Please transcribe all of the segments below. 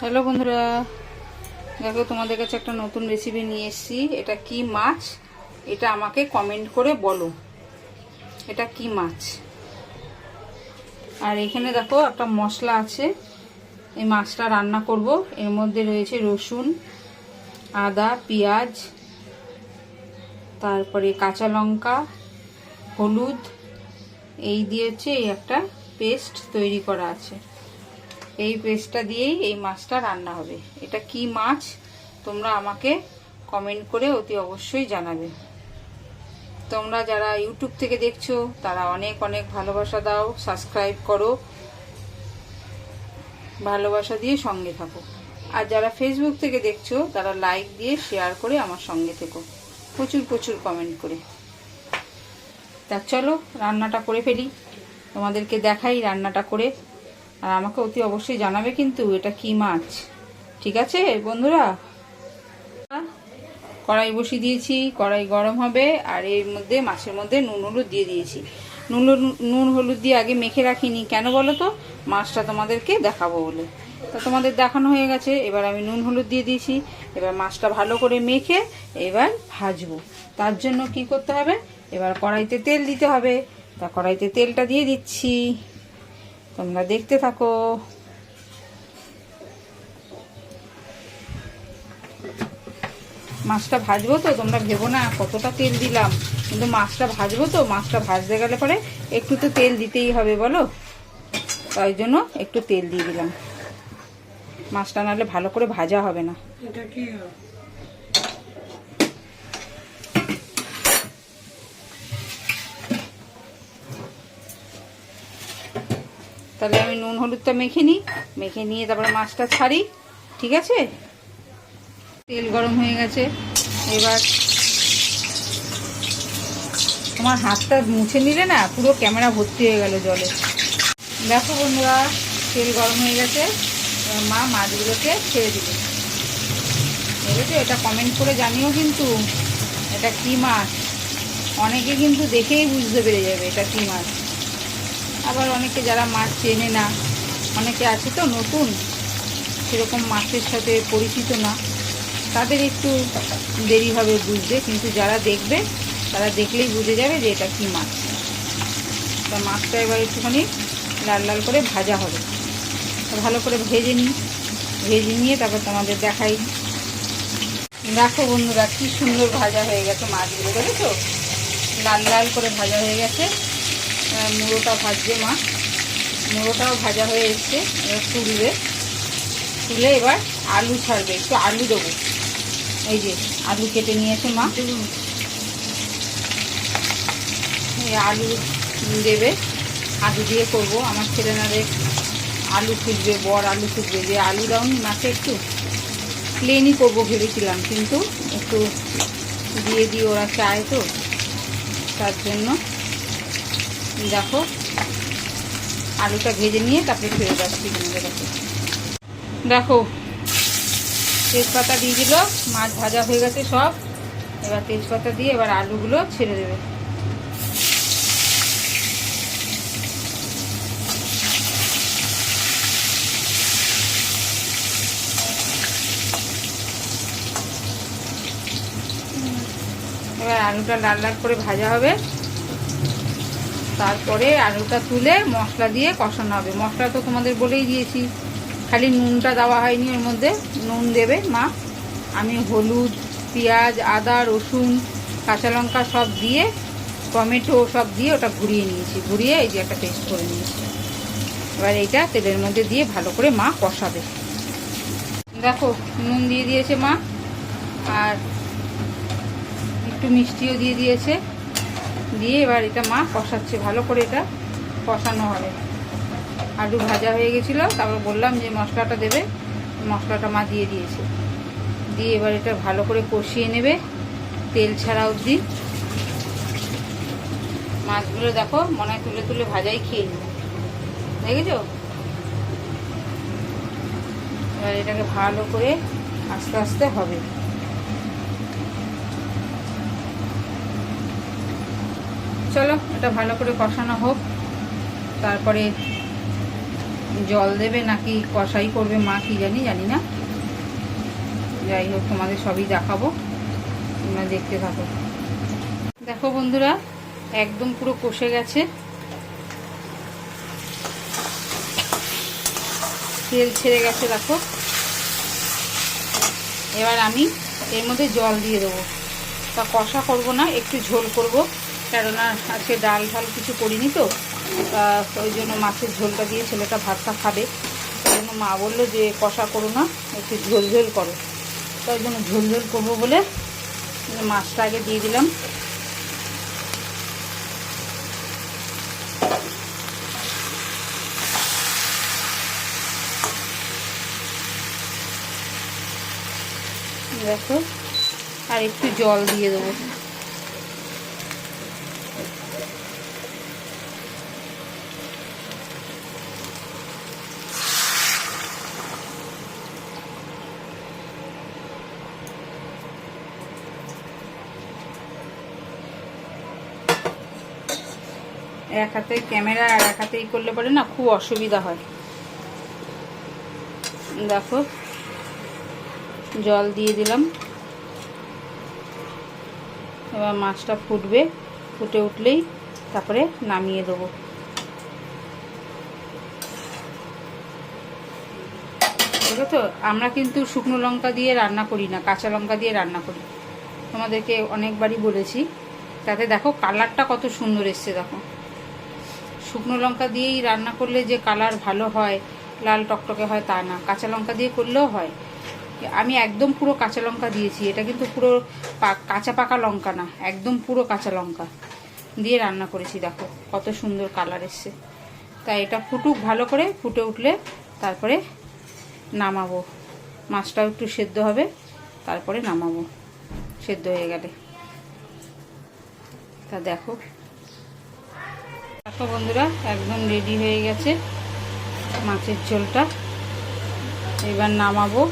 Hello বন্ধুরা, দেখো তোমাদের কাছে একটা নতুন রেসিপি নিয়ে এসেছি। এটা কি মাছ? এটা আমাকে কমেন্ট করে বলো। এটা কি মাছ? আর এখানে দেখো একটা মশলা আছে। এই মাছটা রান্না করব। এর মধ্যে রয়েছে রসুন, আদা, পেঁয়াজ, তারপরে কাঁচা লঙ্কা, হলুদ, এই দিয়ে হচ্ছে এই একটা পেস্ট তৈরি করা আছে। এই পেস্টটা দিয়েই এই মাছটা রান্না হবে। এটা কি মাছ? তোমরা আমাকে কমেন্ট করে অতি অবশ্যই জানাবে। তোমরা যারা ইউটিউব থেকে দেখছ, তারা অনেক অনেক ভালোবাসা দাও সাবস্ক্রাইব করো। ভালোবাসা দিয়ে সঙ্গে থাকো। আর যারা ফেসবুক থেকে দেখছ, তারা লাইক দিয়ে শেয়ার করে আমার সঙ্গে থেকো। প্রচুর প্রচুর কমেন্ট করে। তা চলো, রান্নাটা করে ফেলি। তোমাদেরকে দেখাই রান্নাটা করে। আর আমাকে অতি অবশ্যই জানাবে কিন্তু এটা কি মাছ। ঠিক আছে, বন্ধুরা? কড়াই বসিয়ে দিয়েছি, কড়াই গরম হবে, আর এর মধ্যে, মাছের মধ্যে নুন হলুদ দিয়ে দিয়েছি। নুন নুন হলুদ দিয়ে আগে মেখে রাখিনি, কেন বলো তো? মাছটা তোমাদেরকে দেখাবো বলে। তা তোমাদের দেখানো হয়ে গেছে, এবার আমি নুন হলুদ দিয়ে দিয়েছি। এবার মাছটা ভালো করে মেখে এবার ভাজবো। তার জন্য কি করতে হবে? এবার কড়াইতে তেল দিতে হবে। তা কড়াইতে তেলটা দিয়ে দিচ্ছি। তোমরা দেখতে থাকো। মাছটা ভাজবো তো, তোমরা ভেবো না কতটা তেল দিলাম। কিন্তু মাছটা ভাজবো তো, মাছটা ভাজতে গেলে পরে একটু তো তেল দিতেই হবে, বলো? তাই জন্য একটু তেল দিয়ে দিলাম। মাছটা নাহলে ভালো করে ভাজা হবে না। এটা কি? তাহলে আমি নুন হলুদটা মেখে নিই। মেখে নিয়ে তারপরে মাছটা ছাড়ি, ঠিক আছে? তেল গরম হয়ে গেছে। এবার তোমার হাতটা মুছে নিলে না পুরো ক্যামেরা ভর্তি হয়ে গেল জলে। দেখো বন্ধুরা, তেল গরম হয়ে গেছে। মা মাছগুলোকে ছেড়ে দিল বুঝেছ এটা কমেন্ট করে জানিও কিন্তু এটা কি মাছ। অনেকে কিন্তু দেখেই বুঝতে পেরে যাবে এটা কি মাছ। আবার অনেকে যারা মাছ চেনে না, অনেকে আছে তো নতুন, সেরকম মাছের সাথে পরিচিত না, তাদের একটু দেরি হবে বুঝতে, কিন্তু যারা দেখবে, তারা দেখলেই বুঝে যাবে যে এটা কি মাছ। তা মাছটা এবার একটুখানি লাল লাল করে ভাজা হবে। ভালো করে ভেজে নিই, ভেজে নিয়ে তারপর তোমাদের দেখাই। দেখো বন্ধুরা, কি সুন্দর ভাজা হয়ে গেছে মাছগুলো, দেখেছ? লাল লাল করে ভাজা হয়ে গেছে। মুড়োটা ভাজবে মা। মুড়োটাও ভাজা হয়ে এসছে, এবার তুলবে। তুলে এবার আলু ছাড়বে, একটু আলু দেবো। এই যে, আলু কেটে নিয়েছে মা। এই আলু দেবে। আলু দিয়ে করব। আমার ছেলে নারে আলু খুঁজবে, বর আলু খুঁজবে। যে আলু দাওনি মাকে একটু প্লেনই করব ভেবেছিলাম, কিন্তু একটু দিয়ে দিয়ে ওরা চায় তো। তার জন্য দেখো, আলুটা ভেজে নিয়ে তারপরে ফেরত যাচ্ছি কাছে। দেখো, তেজপাতা দিয়ে দিল, মাছ ভাজা হয়ে গেছে সব। এবার তেজপাতা দিয়ে এবার আলুগুলো ছেড়ে দেবে। এবার আলুটা লাল লাল করে ভাজা হবে। তারপরে আলুটা তুলে মশলা দিয়ে কষানো হবে। মশলা তো তোমাদের বলেই দিয়েছি। খালি নুনটা দেওয়া হয়নি ওর মধ্যে। নুন দেবে মা। আমি হলুদ, পেঁয়াজ, আদা, রসুন, কাঁচা লঙ্কা সব দিয়ে, টমেটো সব দিয়ে ওটা ঘুরিয়ে নিয়েছি। ঘুরিয়ে এই যে একটা পেস্ট করে নিয়েছি। এবার এইটা তেলের মধ্যে দিয়ে ভালো করে মা কষাবে। দেখো, নুন দিয়ে দিয়েছে মা। আর একটু মিষ্টিও দিয়ে দিয়েছে। দিয়ে এবার এটা মা কষাচ্ছে, ভালো করে এটা কষানো হবে। আলু ভাজা হয়ে গেছিল, তারপর বললাম যে মশলাটা দেবে, মশলাটা মা দিয়ে দিয়েছে। দিয়ে এবার এটা ভালো করে কষিয়ে নেবে, তেল ছাড়া অবধি। মাছগুলো দেখো, মনে হয় তুলে তুলে ভাজাই খেয়ে নেবে। দেখেছ? এবার এটাকে ভালো করে আস্তে আস্তে হবে। চলো, এটা ভালো করে কষানো হোক। তারপরে জল দেবে নাকি কষাই করবে মা কি জানি জানি না। যাই হোক, তোমাদের সবই দেখাবো। তোমরা দেখতে থাকো। দেখো বন্ধুরা, একদম পুরো কষে গেছে। তেল ছেড়ে গেছে, দেখো। এবার আমি এর মধ্যে জল দিয়ে দেবো। তা কষা করব না, একটু ঝোল করব। কেননা আজকে ডাল ফাল কিছু করিনি তো ওই জন্য মাছের ঝোলটা দিয়ে ছেলেটা ভাতটা খাবে। ওই জন্য মা বলল যে, কষা করো না, একটু ঝোল ঝোল করো। তাই জন্য ঝোল ঝোল করব বলে মাছটা আগে দিয়ে দিলাম। দেখো, আর একটু জল দিয়ে দেবো। এক হাতে ক্যামেরা আর এক হাতেই করলে পরে না খুব অসুবিধা হয়। দেখো, জল দিয়ে দিলাম। এবার মাছটা ফুটবে, ফুটে উঠলেই তারপরে নামিয়ে দেবো। তো, আমরা কিন্তু শুকনো লঙ্কা দিয়ে রান্না করি না, কাঁচা লঙ্কা দিয়ে রান্না করি। তোমাদেরকে অনেকবারই বলেছি। তাতে দেখো কালারটা কত সুন্দর এসছে, দেখো। শুকনো লঙ্কা দিয়েই রান্না করলে যে কালার ভালো হয়, লাল টকটকে হয় তা না। কাঁচা লঙ্কা দিয়ে করলেও হয়। আমি একদম পুরো কাঁচা লঙ্কা দিয়েছি। এটা কিন্তু পুরো কাঁচা পাকা লঙ্কা না, একদম পুরো কাঁচা লঙ্কা দিয়ে রান্না করেছি। দেখো, কত সুন্দর কালার এসছে। তাই এটা ফুটুক ভালো করে, ফুটে উঠলে তারপরে নামাবো। মাছটাও একটু সেদ্ধ হবে, তারপরে নামাবো। সেদ্ধ হয়ে গেলে। তা দেখো। দেখো বন্ধুরা একদম রেডি হয়ে গেছে মাছের ঝোলটা। এবার নামাবো।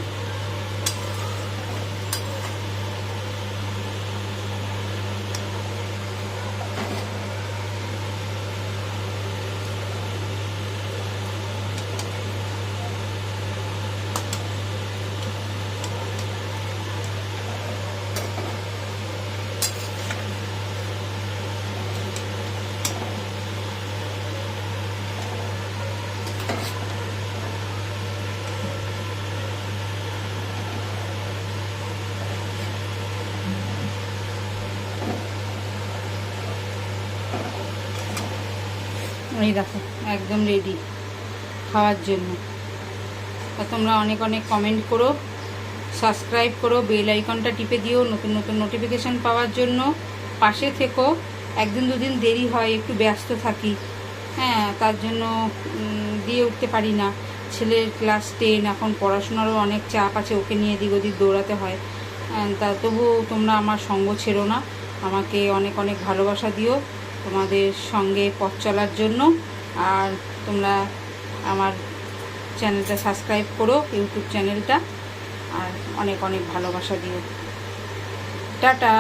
এই দেখো, একদম রেডি খাওয়ার জন্য। তা তোমরা অনেক অনেক কমেন্ট করো সাবস্ক্রাইব করো বেল আইকনটা টিপে দিও, নতুন নতুন নোটিফিকেশান পাওয়ার জন্য। পাশে থেকো, একদিন দুদিন দেরি হয়, একটু ব্যস্ত থাকি। হ্যাঁ তার জন্য দিয়ে উঠতে পারি না। ছেলের ক্লাস টেন এখন পড়াশোনারও অনেক চাপ আছে, ওকে নিয়ে এদিক ওদিক দৌড়াতে হয়। তা তবু তোমরা আমার সঙ্গ ছেড়ো না। আমাকে অনেক অনেক ভালোবাসা দিও। তোমাদের সঙ্গে পথ চলার জন্য। আর তোমরা আমার চ্যানেলটা সাবস্ক্রাইব করো, ইউটিউব চ্যানেলটা। আর অনেক অনেক ভালোবাসা দিও। টাটা!